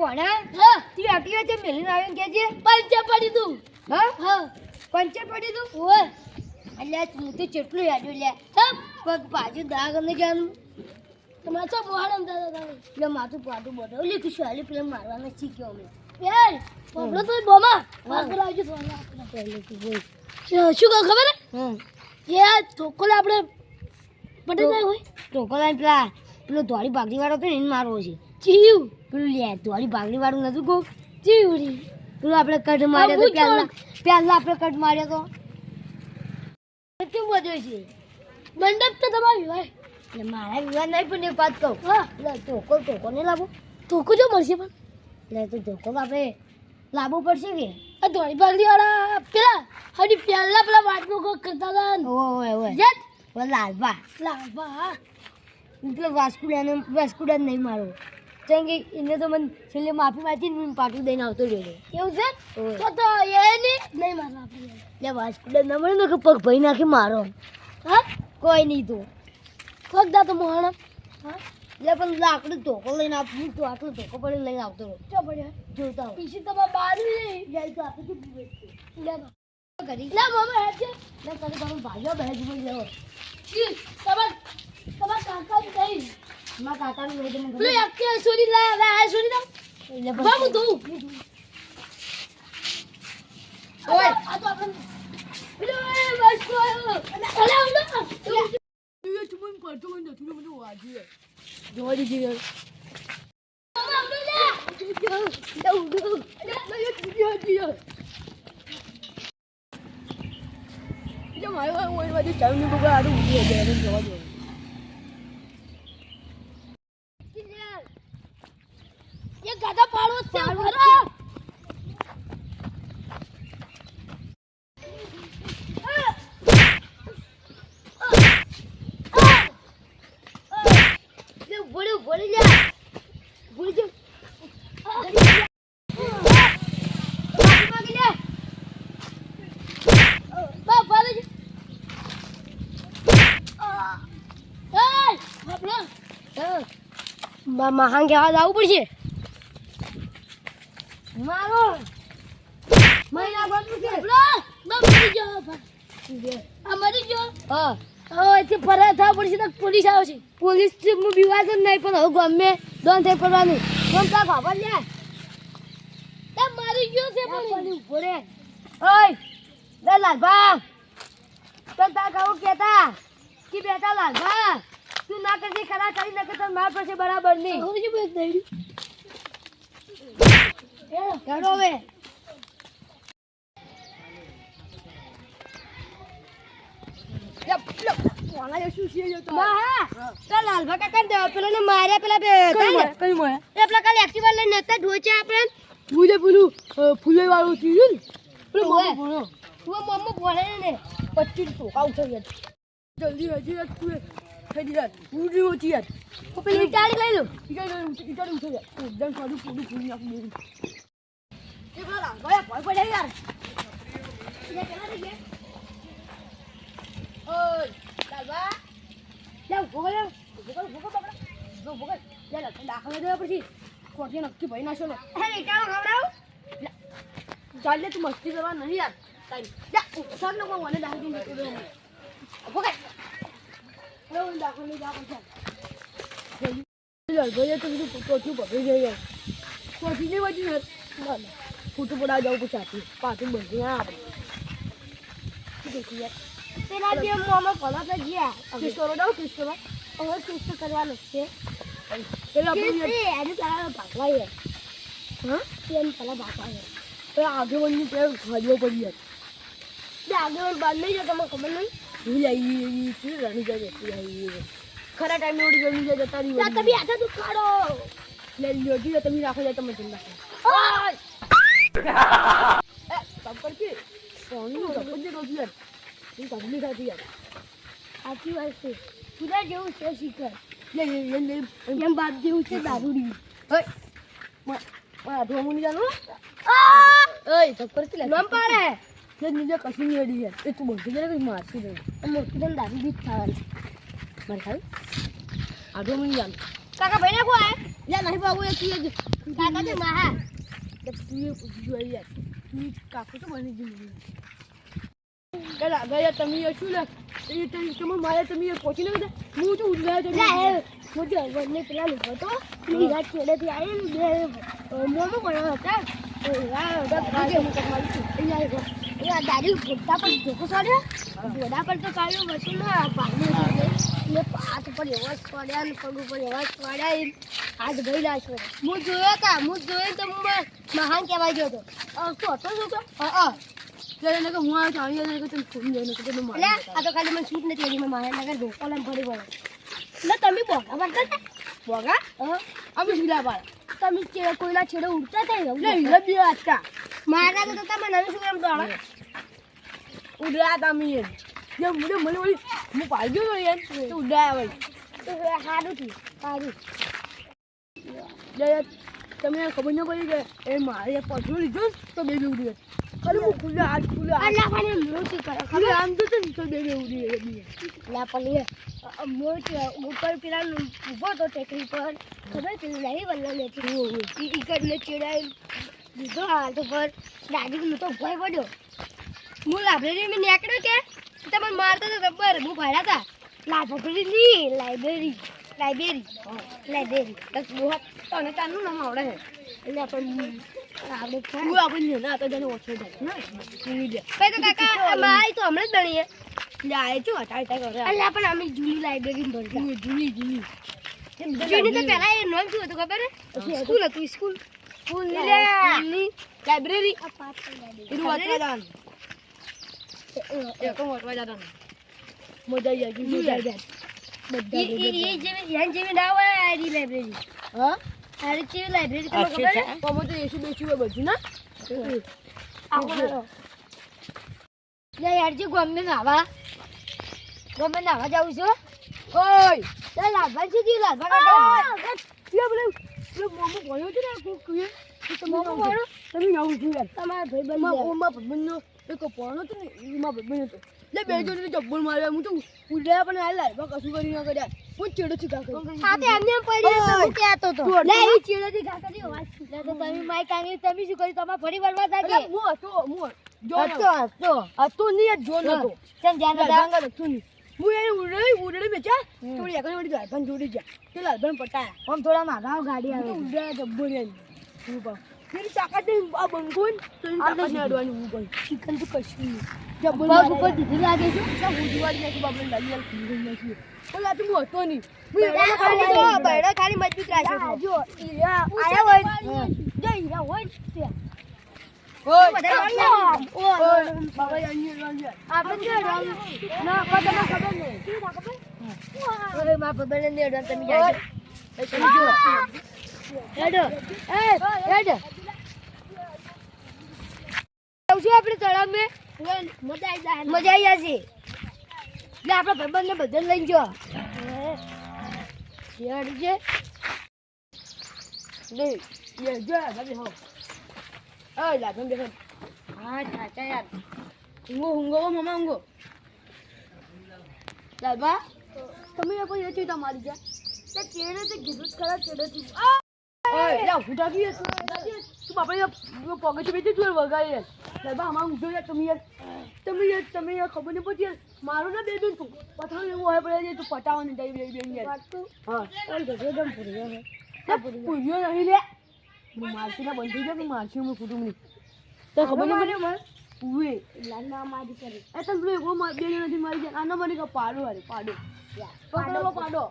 પોણા હા. તી આટલી છે મેલીને આવ્યો ને કેજે પંચે પડી તું. હા? હા. પંચર પડી તું? ઓય. અલ્યા હું તો કેટલું યાદું લે. હા પગ બાજુ દાગ અને જાનું. તમારે તો મોહરમ દાદા તમે એટલે માથું પાટું બોટો લે તું શાલી પેલા મારવાના શીખ્યો અમે યાર પબલો તો બોમા. માર બોલાવજો સોના પહેલે તું બોલ શું કહું ખબર? હા યાર ચોકોલે આપણે પટેલ ના હોય? ટોકો પેલા પેલો ધોળી ભાગડી વાળો હતો ને એને મારવો છે. જીવ. પેલું લે ધોળી ભાગડી વાળું નતું કહું. જીવડી પેલું આપણે કટ માર્યો તો પહેલા પહેલા આપણે કટ માર્યો તો. કેમ બધું છે? મંડપ તો તમારી હોય. એટલે મારા વિવાહ નહીં પણ એક વાત કહું. હા. એટલે ધોકો ધોકો ને લાવો ધોકો જો મળશે પણ. એટલે તો ધોકો આપણે લાવવો પડશે કે? આ ધોળી પાઘડી વાળા પેલા હજી પહેલા પેલા વાટમાં કોઈ કરતા હતા. ઓય ઓય ઓય. લાલબા. હા. એટલે વાસ્કુડાને વાસ્કુડા નહીં મારો. કેમ કે એને તો મને છેલ્લે માફી માંગી ને પાટું દઈને આવતો રહ્યો એવું છે. તો તો એ નહીં મારવા એટલે વાસ્કુડા ના મળે કે પગ ભાઈ નાખી મારો. હા? કોઈ નહીં તો. કોક દા તો મોહણ. હા? એટલે પણ લાકડું ધોકો લઈને આપું તો આટલું ધોકો પડી લઈને આવતો રહ્યો ચો પડ્યા? જોતા હોય. પીછી તમારે બહાર લઈ જાય તો આપણે લે. કરી? લે મામા હેડ છે. એટલે કરી તમે ભાઈઓ બહેજ બોલી જાઓ તમારે તમાર કાકા જ નહીં મારા કાકાનું લઈ તમે પેલું એક્ટિવા છોડી લાય હવે આ છોડી દઉં એટલે બા હું પછી ધોઉં ઓય. આ તો આપણે એ વસ્તુ આવ્યો. અલે આવડો. જોવા દીધી યાર. મામા આવડો લે. એ ગાધા પાડો જ છે ભરો. લે, બોલી બોલી લે બોલી જો માફી માંગી લે છે. મહાન કહેવા જવું પડશે મારો મહિના બંધ છે મરી ગયો હા અહીંથી ફરાર થવા પડશે તો પોલીસ આવશે. પોલીસ હું બીવાજ જ નહીં પણ હવે ગમે દોન થઈ પડવાનું. ગમતા ખબર લે? એ મરી ગયો છે પણ. ઊભો રે. ઓય લે લાલભા. તો તાર કહું કેતા કે બેટા લાલભા તું ના કરજે ખરા કરી નકે તો માર પાસે બરાબર નહીં હવે શું બોલ દઈ હેડો હવે હા. તો લાલભા કાકા દે પેલા ને માર્યા પેલા બે કઈ મોય એ પેલા કાલે એક્ટિવા લઈને નતા ઢોચે આપણે. ભૂલે પેલું ફૂલે વાળું થયું ને ઓય. તું મમ્મો બોલે ને પચીસ ટોકા ઉઠાવી જલ્દી હજી યાર તું થઈ જાય પૂરી ઓછી યાર. હું પેલી ઈટાળી લઈ લઉં ઈટાડી ઈટાડી ઉઠો એકદમ સારું પૂરું પૂરી આપી દેવું એ પેલા ભાઈ ભાઈ પડે યાર. ઓય. દાખલા પછી. કોટી નક્કી ભાઈ ખવડાવ ચાલ તું મસ્તી કરવા નહીં યાર. સર લોકો મને દાખલ દાખલ લઈ જા પછી. તો બધું કોઠું પકડી જાય કોઠી નહીં બચી ના ફોટો પડાવ જાવ પછી પાછું બંધ ના આપણે યાર? પેલા જે મોમો ભલા તો ગયા કિસ કરો દો કિસ કરવા હવે તો કરવાનો છે. પેલા કિસ એ આજે તારા ભાગવા હે? હા એનું પેલા ભાગવા તો આગે વણની ત્યાં ખાજવો પડી યાર આગે વણ બાર નહીં જો તમને ખબર નહીં? ભૂલ આવી એવી છે રાણી જાય જતી આવી ખરા ટાઈમે ઓડી ગમી જાય જતા રહી તમે હાથે દુખાડો લે લ્યો જી તમે રાખો જાય તમે જમ નાખો ઓય! તપર કે? કોની તપર જે કહું યાર એ તકલીફ થતી યાર. સાચી વાત છે. સુધા જેવું છે શીખર. એમ બાપ જેવું છે દારૂડી. ઓય આ ધોમું ની જાનું? ઓય તપર કે લે. પાડે. લે નીચે કશું નહીં અડી યાર એ તું બોલતી જાય કઈ મારતી નહીં. મોટી પણ દારૂ બી જ મારે ખાવી? આ ધોમું જાનું. કાકા ભાઈ નાખો આ યાર નહીં બાબુ એ તું કાકા તો માહા. તું એ પૂછી જોઈ યાર. તું ઈ તો બની જ આગળ ગયા તમે શું લે? એ તમે તમે મારે તમે પહોંચી ને બધા? હું તો ઉડવાયો તો લે મોટો વડને પેલા લોકો હતો. ઈ રાત છેડેથી આવી બે મોમો પડ્યો હતા. હું દાદી ગોડા પર જોકો સોડ્યો. ગોડા પર તો કાળો વસુ ના પાણી હાથ પર એવા પડ્યા ને પગ ઉપર એવા સોડ્યા એ હાથ ભઈલા છે હું જોયો હતા હું જોયો તો હું મહાન કહેવાય ગયો તો તો હતો શું હતો? હા હા. હું આ કે જઈને કે એટલે તો ખાલી મને છૂટ નથી આવી મેં મહાન નગર ધોકો લઈને એટલે તમે બોગા પડતા હતા બોગા અમે ઢીલા પાડ તમે ચે- કોઈના છેડે ઉડતા હતા એવું લે હિલા બી મારા તો તમે નવી શું એમ દોડો ઉડ્યા તમે જે મને મને વળી હું પાડ્યો તો યાર તો ઉડાયા વળી તો સારું થયું સારું તમને ખબર ન પડી કે એ મારે પછો લીધું તો બેબી ઉડી ગઈ ખરી હું ખુલ્લા હાથ ખુલ્લા અલ્લા પણ મોટી કરે ખબર? આમ તો તું ને તો બેબી ઉડી ગઈ લા પણ મોટ ઉપર પેલા ઊભો તો ટેકરી પર ખબર? તે નહીં ને લેતી. ઈ કડને ચડાઈ દીધો હાથ પર દાદી હું તો ભય પડ્યો. હું લાઇબ્રેરી મેં નીકળ્યો કે? તમે મારતો હતા ખબર હું ભાડા હતા લાઇબ્રેરી ની લાઇબ્રેરી લાઇબ્રેરી. લાઇબ્રેરી. બસ બહુ તને તારનું નામ આવડે છે. એટલે પણ લાઇબ્રેરી મજા આવી મજા આવી એ જેવી ના હોય લાઇબ્રેરી હા આરી જેવી લાઇબ્રેરી તમને ખબર છે? કોમો તો એસી બેસી હોય બધું ના? આવો લે યાર જે ગમે નાવા. ગમે નાવા જાઉં છું. ઓય! ચાલ લાભા છે જી લાભા કાકા પેલા બોલે પેલા મોમો ગયો છે ને કોક કુએ. તમે મોમો? તમે આવું છું યાર. તમારા ભાઈ બંધ ઓમાં ભાઈબંધનો એક પોણો તો ને એમાં ભાઈબંધ હતો. લે બે જોડે જબ્બર માર્યા હું તો ઉડ્યા પણ આ લાઈમાં કશું કરી ના કર્યા. હું ચેડો છું કાકા હા તે એમને એમ પડી. હું કહેતો તો. લે એ હતો? થી ચીડોથી કાકાની વાત લે તો તમે માઈ કાંગી તમે શું કર્યું? તમારે ફરી વળવા લાગે હું હતો હું જો હતો હતો. હતો નહીં જો નતો. ચમ ધ્યાન રાખો. હતું નહીં. હું એ ઉડડી ઉડડી બેચા. થોડી આગળ વળી લાલભાન જોડી જા તે લાલભાન પટાયા. આમ થોડા મારા ગાડી આવે ઉડ્યા જબ્બર રે ફેરી તાકાત નહીં આ બંકો ને તો તાકાત નહીં અડવાની હું ચિકન તો કશું નહીં ઉપર દીધી લાગે છે હું જીવાડી નાખી નાખી આ તો નહીં બૈડા ખાલી તો, બૈડા ખાલી મજબૂત જો ઈરા આયા હોય જો હોય તમે જુઓ. હેડો. હેડો. જાઉં આપણે તળાવ તળાવમાં? મજા આવી જશે. એટલે આપણા ભાઈબંધને બધાને લઈને જો. હેડજે. નહીં જો. ભાઈ હો. ઓય લાલભાન બેસો હા ચાચા યાર. ઊંઘો ઊંઘો મમ્મા ઊંઘો. લાલબા તમે લોકો એ ચીતા મારી તે ચેડે તો કીધું ખરા ચેડેથી. ઓય લા ફૂટા ગઈ તું બાપા યાર પગે છે બેઠી તું વગાડી યાર લાલબા અમાર ઉજો યાર તમે યાર. તમે યાર તમે યાર ખબર નહીં પડતી યાર. મારું ના બેબી તું. પથાણ એવું હોય પડે તું પટાવો ને તારી બેબી બેન યાર. હા. એકદમ ભૂલ્યો છે. પૂર્યો નહીં લે. હું મારસી ના બંધી થઈ મારસી હું કુટુંબ નહીં તો ખબર નહીં પડે? ઉવે. લાના મારી. કરે. એ તો પેલો એવો માર- બે નથી મારી જાય. આના મને કા પાડો હારે પાડો. પાડો. પાડો.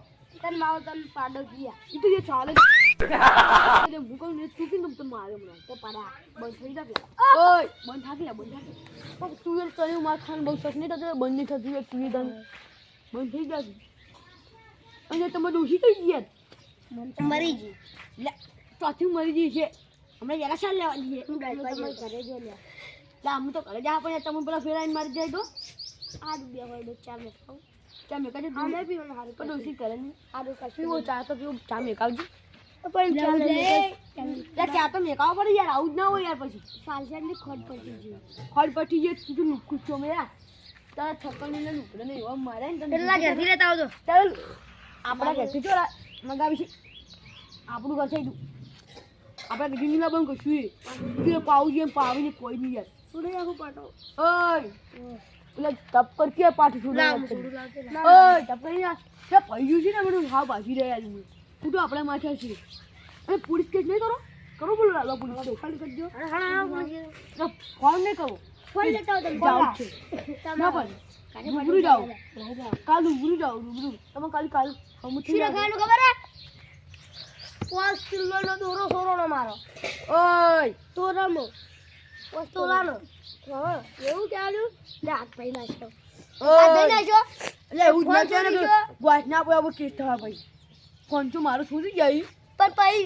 તન માવ તન પાડો ગયા. એ તો એ ચાલે જ. એટલે મુકલ ને તું નમ તો મારે હમણાં તો પાડા. બંધ થઈ જાય ઓય બંધ થાકી બંધ થાકી પણ તું યાર તને માર ખાન બહુ શક નહીં થતો બંધ નહીં થતું તું તને બંધ થઈ જશે અને તમે દોષી થઈ ગયા મન મરી ગઈ. લે ચોથી મરી ગઈ છે હમણાં જરા ચાલ લેવા દઈએ હું જેવું ઘરે જો લે. લા અમે તો ઘરે જા પણ તમે પેલા ફેરાઈને મારી જાય તો આ બે હોય તો ચા મેં ખાઉં. ચા આ નહીં પીવાનું હારું પણ. દોષી કરે નહીં હારું કશું ચા તો પીવું ચા મેં તો પણ. લે. તો મેકાવો પડે યાર આવું જ ના હોય યાર પછી. ફાલસાની ખોટ પડી ગઈ. ખડ પટી જે તું છો મેરા તારા થપ્પડ ને નુકડે ને એવા મારે ને પેલા ઘરથી લેતા આવજો. ચાલ આપણા ઘરથી જો મંગાવી છે આપણું ઘર થઈ ગયું આપણે કીધું ના બંધ કશું કીધું પાવું જોઈએ પાવીને કોઈ નહીં યાર. છોડી આખું પાટો. ઓય! એટલે ટપ કર કે લાગે ના. ઓય પૈયું છે ને બધું હાવ ભાજી રહ્યા છે. તું આપણે માથે છે અને પોલીસ કેસ નહીં કરો? કરો બોલો લાલો પોલીસ કેસ. ફોન કરજો ફોન નહીં કરો. ફોન લેતા આવો તમે. જાઓ જ છે. ના. પણ રૂબરૂ જાઓ. કાલ રૂબરૂ જાઓ રૂબરૂ. તમે કાલ કાલ શી લખાયેલું ખબર હે? પાંચ કિલોનો દોરો સોરોનો મારો. ઓય! તોરાનો પાંચ તોલાનો હા એવું ચાલ્યું લે હાથ ભાઈ નાખ્યો હાથ ભાઈ નાખ્યો એટલે એવું જ ને ચોરી કે ગયો. ના પડે હવે કેસ થવા ભાઈ. તો મારો છોડી જાય પણ પછી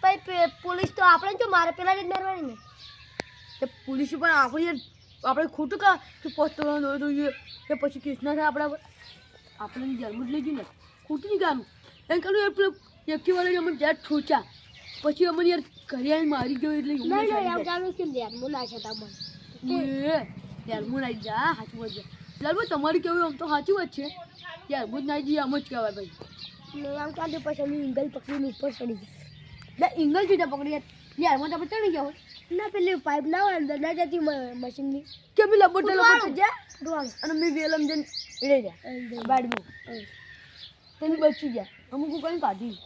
પછી પોલીસ તો આપણે જો મારે પેલા જ મારવાની ને. તે પોલીસ પણ આપણે આપણે ખોટું કા કે પોસ્ટરો નો જોઈએ કે પછી કેસ ના થાય આપણા. આપણે જેલમાં જ લઈ ગયું ને. ખોટું નહીં ગાનું એમ કહ્યું એ પેલો એકી વાળા અમને ત્યાં છોચા પછી અમને યાર ઘરે આવીને મારી ગયો એટલે ધ્યાનમાં મું નાખે તમને. જાય. જા સાચું વાત છે ધ્યાનમાં તમારી કેવું આમ તો સાચી વાત છે. ધ્યાનમાં જ ના જઈએ આમ જ કહેવાય ભાઈ આમ ચાલ્યું પછી અમે ઇંગલ પકડીને ઉપર ચડી ગયા એટલે ઇંગલ જુદા પકડી ગયા તો તમે ચડી ગયા. હોય ના પેલી પાઇપ ના હોય અંદર ના જતી મશીનની કે પેલા. લબડ જા. ફૂટવાનું. અને મેં વેલમ જન રહી ગયા. બાડમાં તેની બચી ગયા અમુક કઈ કાઢી.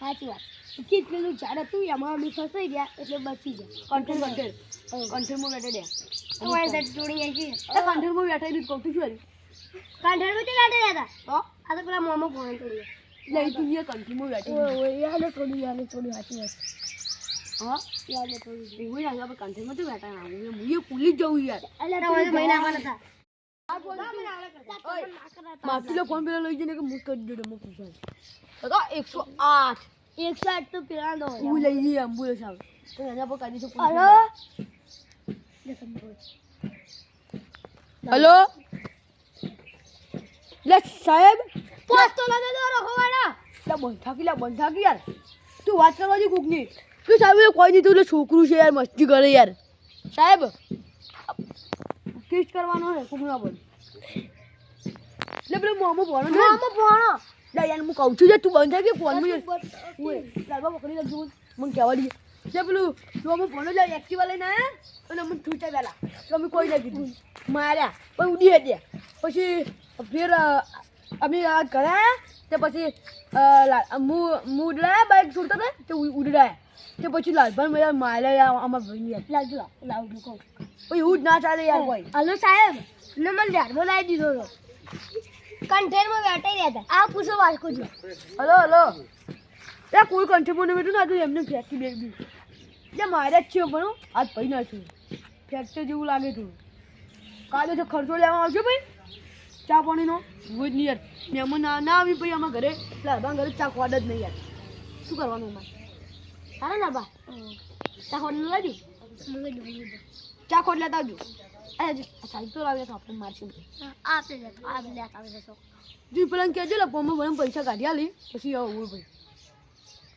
સાચી વાત. કે પેલું ઝાડ હતું એમાં અમે ફસાઈ ગયા એટલે બચી ગયા કંઠેર કંઠેર કંઠેરમાં બેઠા રહ્યા. તમારી સાથે જોડી આવી કંઠેરમાં બેઠા કહું છું શું કાંઠાળમાં કાંઠે હતા આ તો પેલા મોમો ફોન કર્યો. લઈ અહીંયા કંઠીમાં બેઠી ઓય યાને થોડી યાને થોડી સાચી વાત. હા? યાને થોડી. એવું લાગે આપણે કંઠેરમાં તો બેઠા ના હું હું પુલિસ જવું યાર. અલ્યા તમારે મહિના માં હતા માફી ફોન પેલા લઈ જઈને કે મુક કરી દેડો મુક પૂછાય તો એકસો આઠ. એકસો આઠ તો પેલા દો હું લઈ જઈએ એમ્બ્યુલન્સ આવે. તો એના પર કાઢી છે હલો? હેલો? લે સાહેબ? પોસ્ટ તો ના દો રખવાના લે બંધાકી લે બંધાકી યાર. તું વાત કરવા કોકની. તું સાહેબ કોઈ દીધું એટલે છોકરું છે યાર મસ્તી કરે યાર. સાહેબ કિસ કરવાનો છે કોકના પર લે પેલો મોમો ભણો મોમો ભણો. લે યાર હું કહું છું તું બંધ કે ફોનમાં ઓય લાલબા પકડી લેજો મને કહેવા દઈએ લે પેલું મોમો ભણો લે એક્ટિવા લઈને આયા અને મને છૂટા પેલા. તો અમે કોઈ ના કીધું. માર્યા. પણ ઉડી હતી પછી ફેર અમે વાત ઘરે તે પછી ઉડાયા બાઇક છોડતા હતા તે ઉડલા તે પછી લાલભાઈ મેં મારે અમારા ભાઈ લાવજો લાવજો કહું પછી એવું જ ના ચાલે યાર કોઈ. હલો સાહેબ ને મને ધ્યાનમાં લાવી દીધો હતો. કન્ટેનમાં બેઠા રહ્યા હતા. આ પૂછો વાસ્કો જો હલો હલો. એ કોઈ કન્ટેનમાં બેઠું ના હતું એમને ફેંકી બે બી એટલે મારે જ છે પણ આજ ભાઈ ના છું ફ્રેક્ચર જેવું લાગે તું. કાલે જો ખર્ચો લેવા આવજો ભાઈ. ચા પાણીનો? હું જ નહીં યાર મહેમાન ના ના આવી ભાઈ અમારા ઘરે. લાભા ઘરે ચા ખવાડ જ નહીં યાર. શું કરવાનું અમારે હા ના બા ચા ખોડ લાવજો ચા ખોડ લેતા આવજો. સાહેબ તો તો આપણે મારશું આપે જતો આપ લેતા આવે જશો જી પેલા કહેજો લે પોમાં ભલે પૈસા કાઢી આલી. પછી આવું ભાઈ.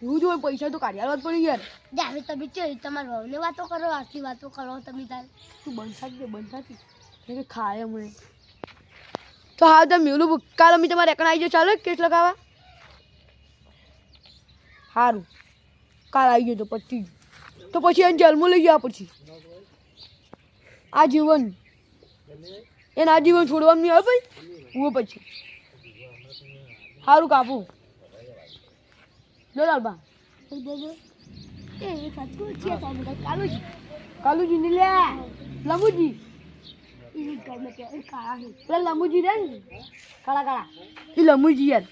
એવું જ પૈસા તો કાઢી આલવા જ પડી યાર. જાવે તમે ચો તમારા વહુને વાતો કરો આટલી વાતો કરો તમે તાર. તું બંધ થાકી દે બંધ થાકી કે ખાય મને તો હા તમે મેલું કાલ અમે તમારે એકણ આવી જાઓ ચાલો કેસ લગાવવા. સારું કાલ આવી ગયો તો પતી. તો પછી એને જેલમાં લઈ ગયા પછી. આ જીવન એને આ જીવન છોડવાનું નહીં આવે ભાઈ. હું પછી. સારું કાપું. જો લાલબા કાલુજી. કાલુજી ને લે લંબુજી એ ઘરમાં કે કાળા છે પેલા લંબુજી રે કાળા કાળા એ લંબુજી યાર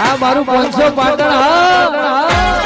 આ મારું પાંચસો પાટણ હા